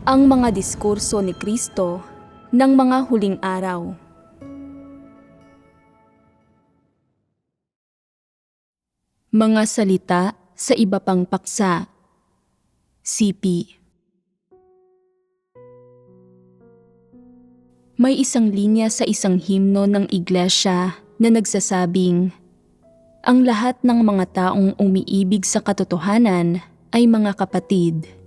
ang mga diskurso ni Kristo ng mga huling araw. Mga salita sa iba pang paksa. CP May isang linya sa isang himno ng iglesia na nagsasabing, Ang lahat ng mga taong umiibig sa katotohanan ay mga kapatid.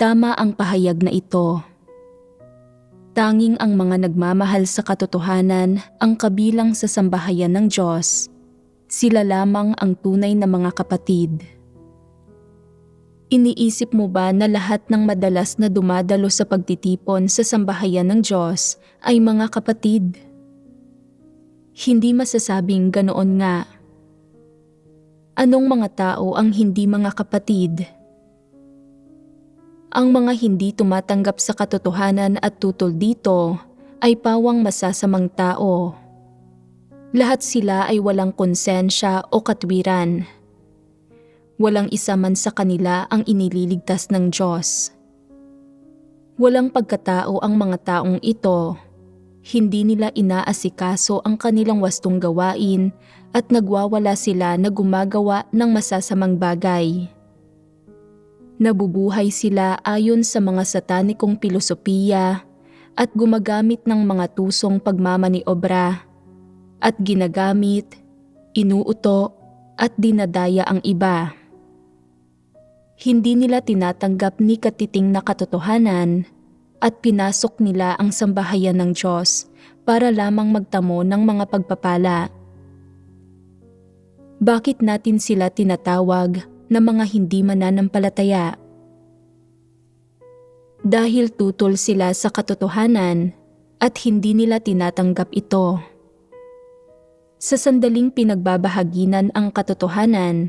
Tama ang pahayag na ito. Tanging ang mga nagmamahal sa katotohanan ang kabilang sa sambahayan ng Diyos. Sila lamang ang tunay na mga kapatid. Iniisip mo ba na lahat ng madalas na dumadalo sa pagtitipon sa sambahayan ng Diyos ay mga kapatid? Hindi masasabing ganoon nga. Anong mga tao ang hindi mga kapatid? Ang mga hindi tumatanggap sa katotohanan at tutol dito ay pawang masasamang tao. Lahat sila ay walang konsensya o katwiran. Walang isa man sa kanila ang inililigtas ng Diyos. Walang pagkatao ang mga taong ito. Hindi nila inaasikaso ang kanilang wastong gawain at nagwawala sila na gumagawa ng masasamang bagay. Nabubuhay sila ayon sa mga satanikong pilosopiya at gumagamit ng mga tusong pagmamaniobra at ginagamit, inuuto at dinadaya ang iba. Hindi nila tinatanggap ni katiting na katotohanan at pinasok nila ang sambahayan ng Diyos para lamang magtamo ng mga pagpapala. Bakit natin sila tinatawag na mga hindi mananampalataya? Dahil tutol sila sa katotohanan at hindi nila tinatanggap ito. Sa sandaling pinagbabahaginan ang katotohanan,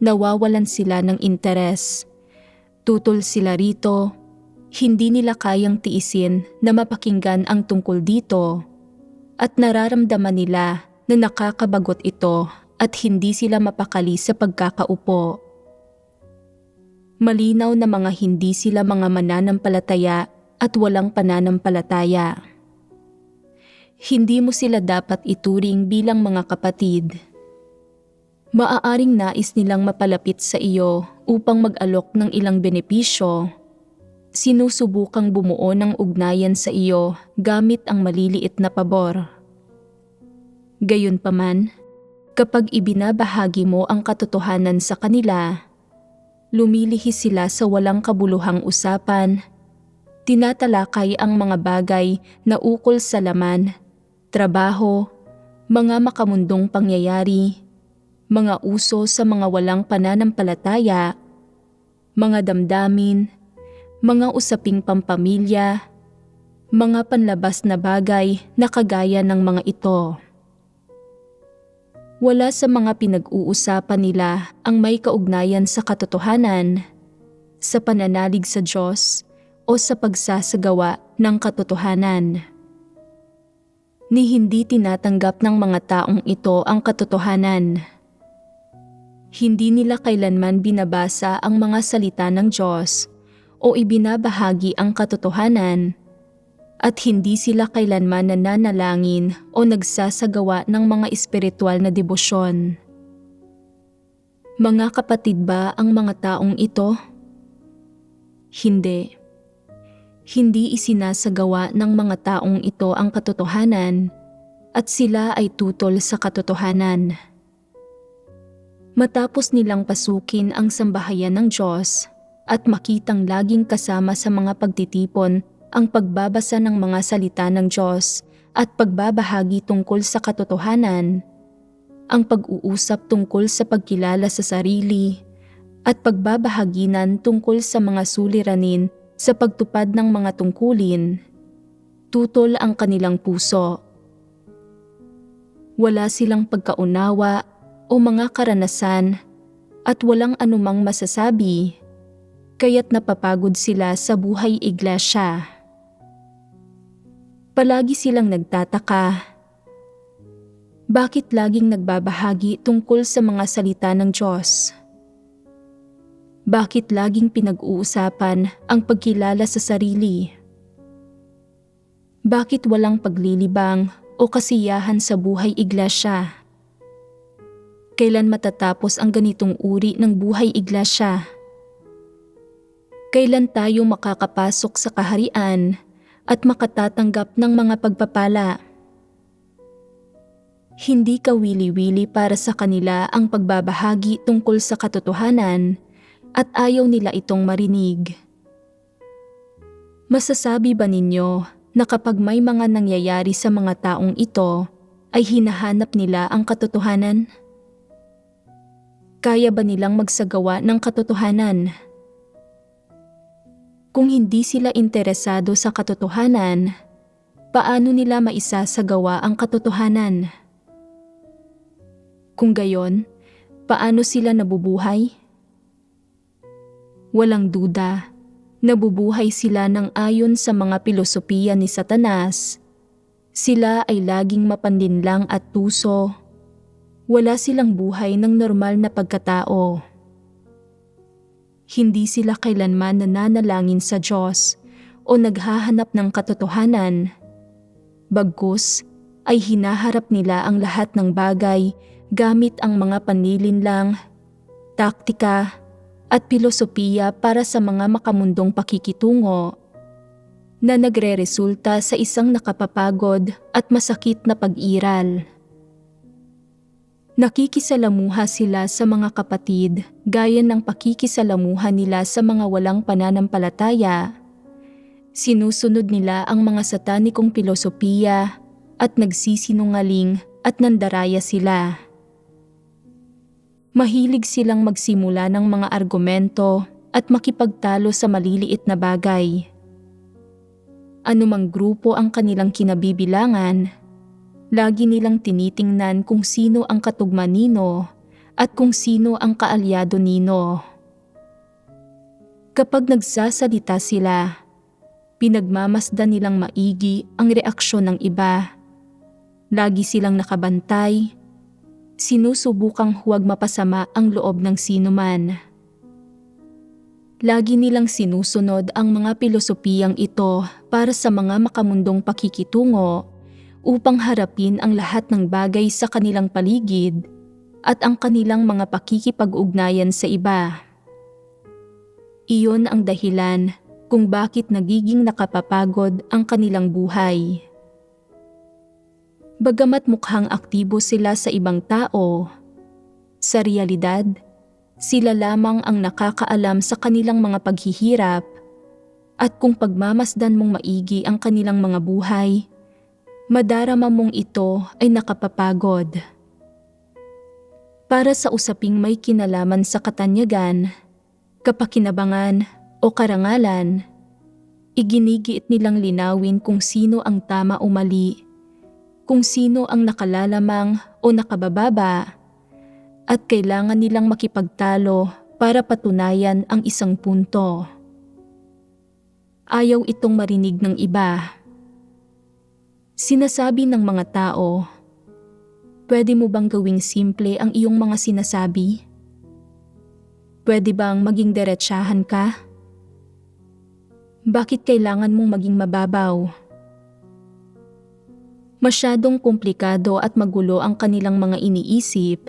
nawawalan sila ng interes. Tutol sila rito, hindi nila kayang tiisin na mapakinggan ang tungkol dito at nararamdaman nila na nakakabagot ito at hindi sila mapakali sa pagkakaupo. Malinaw na mga hindi sila mga mananampalataya at walang pananampalataya. Hindi mo sila dapat ituring bilang mga kapatid. Maaaring nais nilang mapalapit sa iyo upang mag-alok ng ilang benepisyo. Sinusubukang bumuo ng ugnayan sa iyo gamit ang maliliit na pabor. Gayunpaman, kapag ibinabahagi mo ang katotohanan sa kanila, lumilihis sila sa walang kabuluhang usapan. Tinatalakay ang mga bagay na ukol sa laman, trabaho, mga makamundong pangyayari, mga uso sa mga walang pananampalataya, mga damdamin, mga usaping pampamilya, mga panlabas na bagay na kagaya ng mga ito. Wala sa mga pinag-uusapan nila ang may kaugnayan sa katotohanan, sa pananalig sa Diyos o sa pagsasagawa ng katotohanan. Ni hindi tinatanggap ng mga taong ito ang katotohanan. Hindi nila kailanman binabasa ang mga salita ng Diyos o ibinabahagi ang katotohanan at hindi sila kailanman nananalangin o nagsasagawa ng mga espiritual na debosyon. Mga kapatid ba ang mga taong ito? Hindi. Hindi isinasagawa ng mga taong ito ang katotohanan at sila ay tutol sa katotohanan. Matapos nilang pasukin ang sambahayan ng Diyos at makitang laging kasama sa mga pagtitipon ang pagbabasa ng mga salita ng Diyos at pagbabahagi tungkol sa katotohanan, ang pag-uusap tungkol sa pagkilala sa sarili, at pagbabahaginan tungkol sa mga suliranin sa pagtupad ng mga tungkulin, tutol ang kanilang puso. Wala silang pagkaunawa o mga karanasan at walang anumang masasabi, kaya't napapagod sila sa buhay iglesia. Palagi silang nagtataka. Bakit laging nagbabahagi tungkol sa mga salita ng Diyos? Bakit laging pinag-uusapan ang pagkilala sa sarili? Bakit walang paglilibang o kasiyahan sa buhay iglesia? Kailan matatapos ang ganitong uri ng buhay iglesia? Kailan tayo makakapasok sa kaharian at makatatanggap ng mga pagpapala? Hindi kawili-wili para sa kanila ang pagbabahagi tungkol sa katotohanan at ayaw nila itong marinig. Masasabi ba ninyo na kapag may mga nangyayari sa mga taong ito, ay hinahanap nila ang katotohanan? Kaya ba nilang magsagawa ng katotohanan? Kung hindi sila interesado sa katotohanan, paano nila maisasagawa ang katotohanan? Kung gayon, paano sila nabubuhay? Walang duda, nabubuhay sila ng ayon sa mga pilosopiya ni Satanas. Sila ay laging mapandinlang at tuso. Wala silang buhay ng normal na pagkatao. Hindi sila kailanman nananalangin sa Diyos o naghahanap ng katotohanan. Bagkus ay hinaharap nila ang lahat ng bagay gamit ang mga panlilinlang, taktika, at pilosopiya para sa mga makamundong pakikitungo na nagre-resulta sa isang nakapapagod at masakit na pag-iral. Nakikisalamuha sila sa mga kapatid gaya ng pakikisalamuha nila sa mga walang pananampalataya. Sinusunod nila ang mga satanikong pilosopiya at nagsisinungaling at nandaraya sila. Mahilig silang magsimula ng mga argumento at makipagtalo sa maliliit na bagay. Anumang grupo ang kanilang kinabibilangan, lagi nilang tinitingnan kung sino ang katugma nino at kung sino ang kaalyado nino. Kapag nagsasalita sila, pinagmamasdan nilang maigi ang reaksyon ng iba. Lagi silang nakabantay sinusubukang huwag mapasama ang loob ng sinuman. Lagi nilang sinusunod ang mga pilosopiyang ito para sa mga makamundong pakikitungo upang harapin ang lahat ng bagay sa kanilang paligid at ang kanilang mga pakikipag-ugnayan sa iba. Iyon ang dahilan kung bakit nagiging nakapapagod ang kanilang buhay. Bagamat mukhang aktibo sila sa ibang tao, sa realidad, sila lamang ang nakakaalam sa kanilang mga paghihirap at kung pagmamasdan mong maigi ang kanilang mga buhay, madarama mong ito ay nakapapagod. Para sa usaping may kinalaman sa katanyagan, kapakinabangan o karangalan, iginigiit nilang linawin kung sino ang tama o mali kung sino ang nakalalamang o nakabababa at kailangan nilang makipagtalo para patunayan ang isang punto. Ayaw itong marinig ng iba. Sinasabi ng mga tao, pwede mo bang gawing simple ang iyong mga sinasabi? Pwede bang maging diretsahan ka? Bakit kailangan mong maging mababaw? Masyadong komplikado at magulo ang kanilang mga iniisip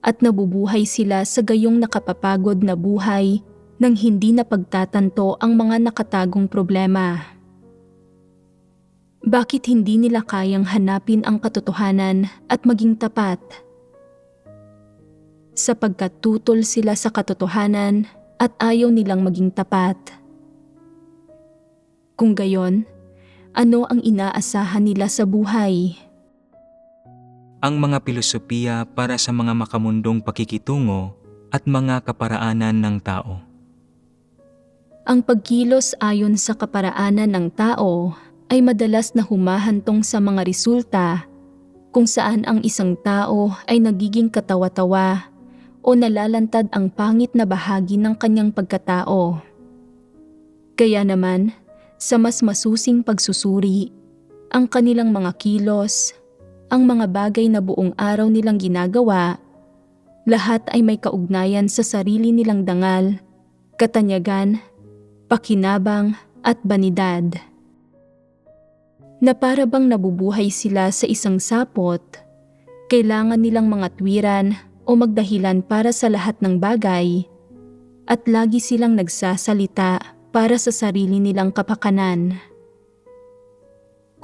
at nabubuhay sila sa gayong nakapapagod na buhay nang hindi na pagtatanto ang mga nakatagong problema. Bakit hindi nila kayang hanapin ang katotohanan at maging tapat? Sapagkat tutol sila sa katotohanan at ayaw nilang maging tapat. Kung gayon, ano ang inaasahan nila sa buhay. Ang mga pilosopiya para sa mga makamundong pakikitungo at mga kaparaanan ng tao. Ang pagkilos ayon sa kaparaanan ng tao ay madalas na humahantong sa mga resulta kung saan ang isang tao ay nagiging katawa-tawa o nalalantad ang pangit na bahagi ng kanyang pagkatao. Kaya naman, sa mas masusing pagsusuri, ang kanilang mga kilos, ang mga bagay na buong araw nilang ginagawa, lahat ay may kaugnayan sa sarili nilang dangal katanyagan, pakinabang at banidad. Na para bang nabubuhay sila sa isang sapot, kailangan nilang mga tuwiran o magdahilan para sa lahat ng bagay at lagi silang nagsasalita para sa sarili nilang kapakanan.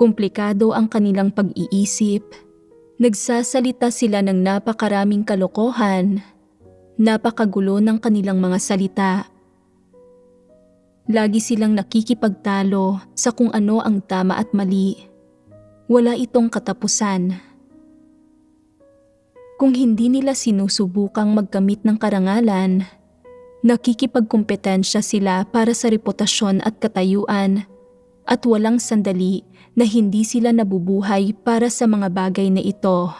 Komplikado ang kanilang pag-iisip, nagsasalita sila ng napakaraming kalokohan, napakagulo ng kanilang mga salita. Lagi silang nakikipagtalo sa kung ano ang tama at mali. Wala itong katapusan. Kung hindi nila sinusubukang magkamit ng karangalan, nakikipagkumpetensya sila para sa reputasyon at katayuan at walang sandali na hindi sila nabubuhay para sa mga bagay na ito.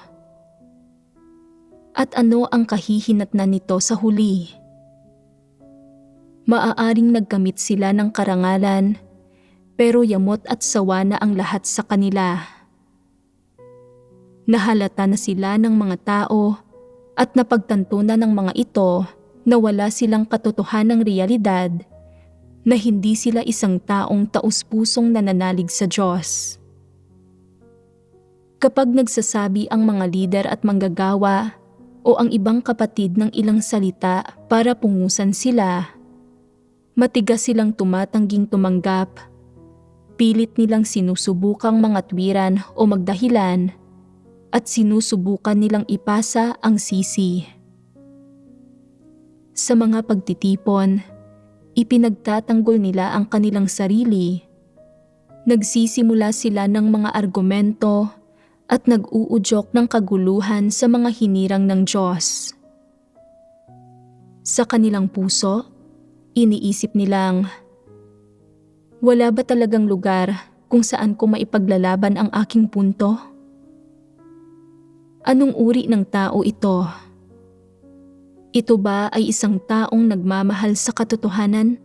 At ano ang kahihinatnan nito sa huli? Maaaring nagkamit sila ng karangalan, pero yamot at sawa na ang lahat sa kanila. Nahalata na sila ng mga tao at napagtanto na ng mga ito na wala silang katotohanang realidad na hindi sila isang taong taus-pusong nananalig sa Diyos. Kapag nagsasabi ang mga lider at manggagawa o ang ibang kapatid ng ilang salita para pungusan sila, matigas silang tumatangging tumanggap, pilit nilang sinusubukang mga tuwiran o magdahilan at sinusubukan nilang ipasa ang sisi. Sa mga pagtitipon, ipinagtatanggol nila ang kanilang sarili. Nagsisimula sila ng mga argumento at nag-uudyok ng kaguluhan sa mga hinirang ng Diyos. Sa kanilang puso, iniisip nilang, wala ba talagang lugar kung saan ko maipaglalaban ang aking punto? Anong uri ng tao ito? Ito ba ay isang taong nagmamahal sa katotohanan?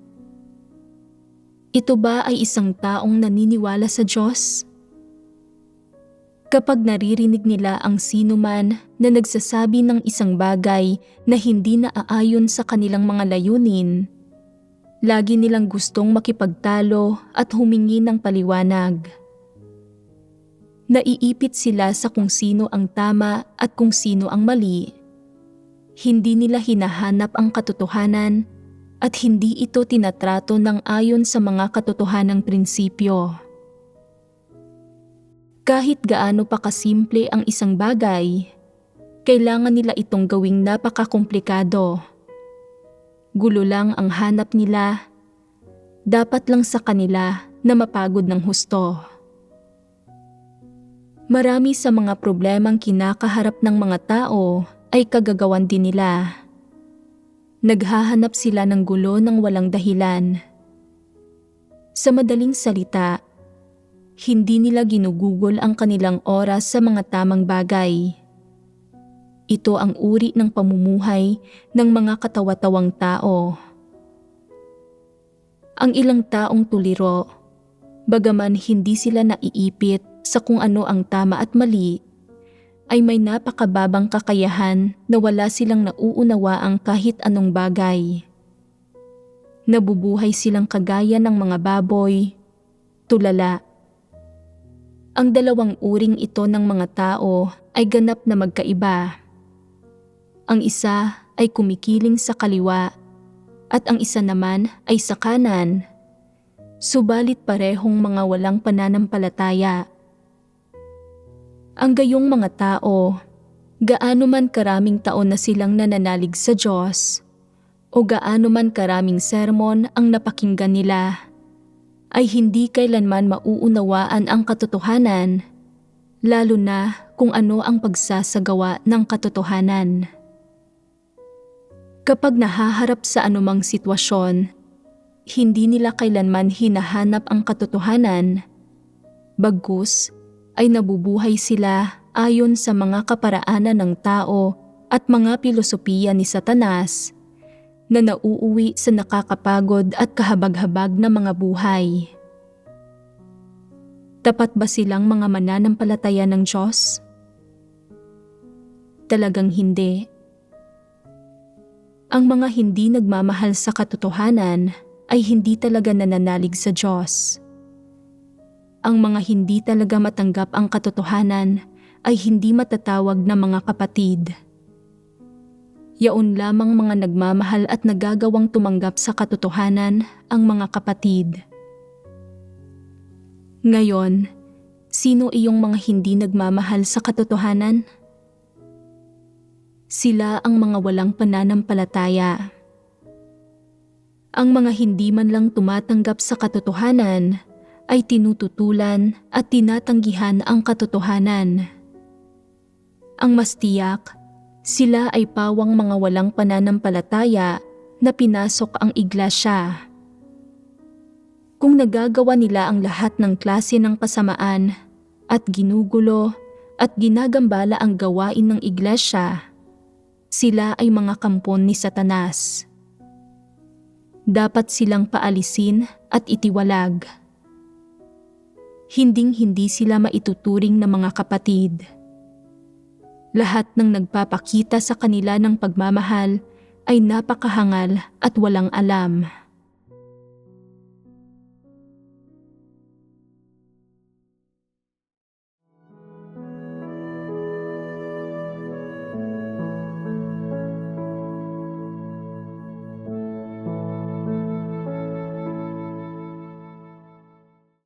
Ito ba ay isang taong naniniwala sa Diyos? Kapag naririnig nila ang sino man na nagsasabi ng isang bagay na hindi naaayon sa kanilang mga layunin, lagi nilang gustong makipagtalo at humingi ng paliwanag. Naiipit sila sa kung sino ang tama at kung sino ang mali. Hindi nila hinahanap ang katotohanan at hindi ito tinatrato ng ayon sa mga katotohanang prinsipyo. Kahit gaano pa kasimple ang isang bagay, kailangan nila itong gawing napakakomplikado. Gulo lang ang hanap nila, dapat lang sa kanila na mapagod ng husto. Marami sa mga problemang kinakaharap ng mga tao ay kagagawan din nila. Naghahanap sila ng gulo ng walang dahilan. Sa madaling salita, hindi nila ginugugol ang kanilang oras sa mga tamang bagay. Ito ang uri ng pamumuhay ng mga katawa-tawang tao. Ang ilang taong tuliro, bagaman hindi sila naiipit sa kung ano ang tama at mali, ay may napakababang kakayahan na wala silang nauunawaang kahit anong bagay. Nabubuhay silang kagaya ng mga baboy, tulala. Ang dalawang uring ito ng mga tao ay ganap na magkaiba. Ang isa ay kumikiling sa kaliwa at ang isa naman ay sa kanan. Subalit parehong mga walang pananampalataya ang gayong mga tao, gaano man karaming taon na silang nananalig sa Diyos, o gaano man karaming sermon ang napakinggan nila, ay hindi kailanman mauunawaan ang katotohanan, lalo na kung ano ang pagsasagawa ng katotohanan. Kapag nahaharap sa anumang sitwasyon, hindi nila kailanman hinahanap ang katotohanan, bagkus ay nabubuhay sila ayon sa mga kaparaanan ng tao at mga pilosopiya ni Satanas na nauuwi sa nakakapagod at kahabag-habag na mga buhay. Tapat ba silang mga mananampalataya ng Diyos? Talagang hindi. Ang mga hindi nagmamahal sa katotohanan ay hindi talaga nananalig sa Diyos. Ang mga hindi talaga matanggap ang katotohanan ay hindi matatawag na mga kapatid. Yaon lamang mga nagmamahal at nagagawang tumanggap sa katotohanan ang mga kapatid. Ngayon, sino iyong mga hindi nagmamahal sa katotohanan? Sila ang mga walang pananampalataya. Ang mga hindi man lang tumatanggap sa katotohanan ay tinututulan at tinatanggihan ang katotohanan. Ang mas tiyak, sila ay pawang mga walang pananampalataya na pinasok ang iglesia. Kung nagagawa nila ang lahat ng klase ng kasamaan at ginugulo at ginagambala ang gawain ng iglesia, sila ay mga kampon ni Satanas. Dapat silang paalisin at itiwalag. Hinding-hindi sila maituturing na mga kapatid. Lahat ng nagpapakita sa kanila ng pagmamahal ay napakahangal at walang alam.